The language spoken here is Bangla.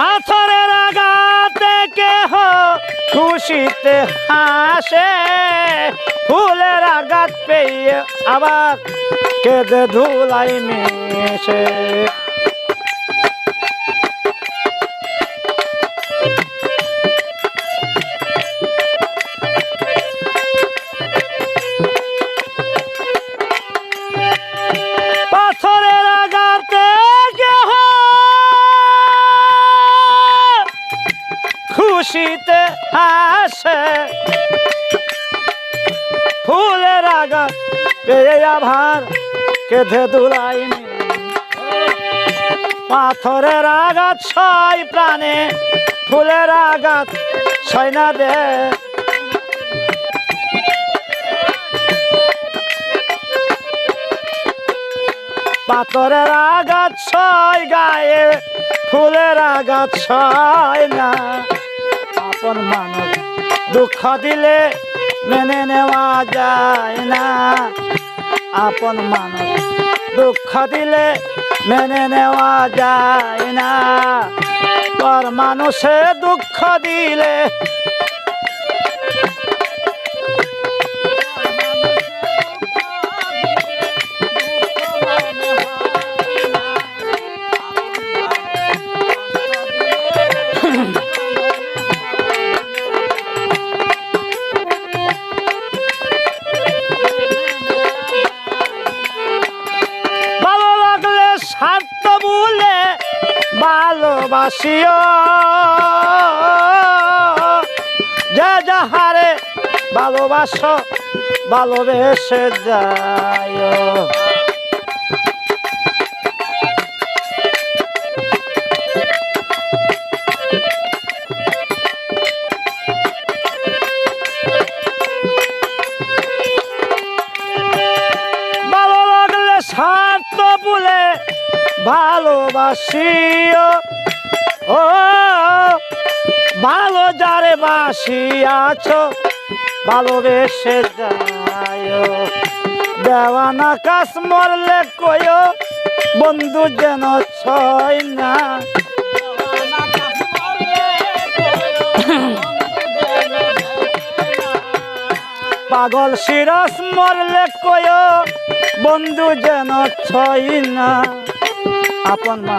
পাথরের আঘাতে কেহ খুশিতে হাসে। ফুলের আঘাত পেয়ে আবার কেঁদে ধুলাই মিশে। খুশিতে আসে ফুলের আঘাত, পেয়ে আভার, কেঁধে দুলাই পাথরের আঘাত ছয় প্রাণে, ফুলের আঘাত ছয় না দে। পাথরের আঘাত ছয় গায়ে, ফুলের আঘাত ছয় না। আপন মানব দুঃখ দিলে মেনে নেওয়া যায় না। আপন মানব দুঃখ দিলে মেনে নেওয়া যায় না। পর মানুষে দুঃখ দিলে ভালোবাসিও। যে যাহারে ভালোবাসো ভালোবেসে যায় ভালো লাগলে স্বার্থ বলে ভালোবাসিও। ও, ভালো যারে বাসিয়াছ ভালোবেসে যায়। দেওয়ানা কাশ মরলে কয়, বন্ধু যেন ছয় না। পাগল সিরস মরলে কয়, বন্ধু যেন ছই না। আপন মা